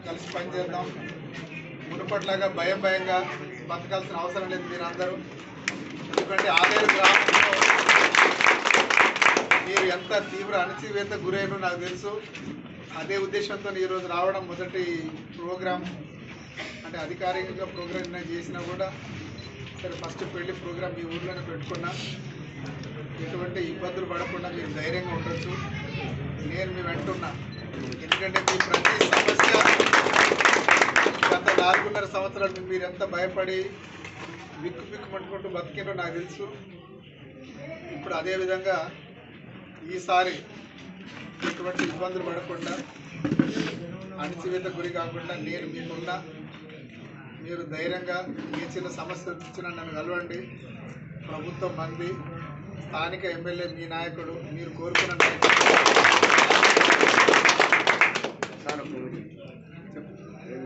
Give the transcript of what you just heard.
కలిసి పనిచేద్దాం. మునుపట్లాగా భయం భయంగా బతకాల్సిన అవసరం లేదు మీరందరూ. అందరూ ఎందుకంటే ఆలేరు గ్రామంలో మీరు ఎంత తీవ్ర అణచివేత గురైనో నాకు తెలుసు. అదే ఉద్దేశంతో ఈరోజు రావడం మొదటి ప్రోగ్రాం అంటే అధికారికంగా ప్రోగ్రాం నేను చేసినా కూడా సరే ఫస్ట్ పెళ్ళి ప్రోగ్రామ్ మీ ఊర్లోనే పెట్టుకున్నా. ఎటువంటి ఇబ్బందులు పడకుండా మీరు ధైర్యంగా ఉండొచ్చు. నేను మీ వెంటున్నా. ఎందుకంటే మీ ప్రతి సమస్య గత నాలుగున్నర సంవత్సరాలు మీరు ఎంత భయపడి విక్కు బిక్కు పట్టుకుంటూ బతికిండో నాకు తెలుసు. ఇప్పుడు అదేవిధంగా ఈసారి ఎటువంటి ఇబ్బందులు పడకుండా అణచివేత గురి కాకుండా నేను మీకున్నా మీరు ధైర్యంగా ఏ చిన్న సమస్య వచ్చినా నన్ను కలవండి. ప్రభుత్వం మంది స్థానిక ఎమ్మెల్యే మీ నాయకుడు మీరు కోరుకున్న నాయకుడు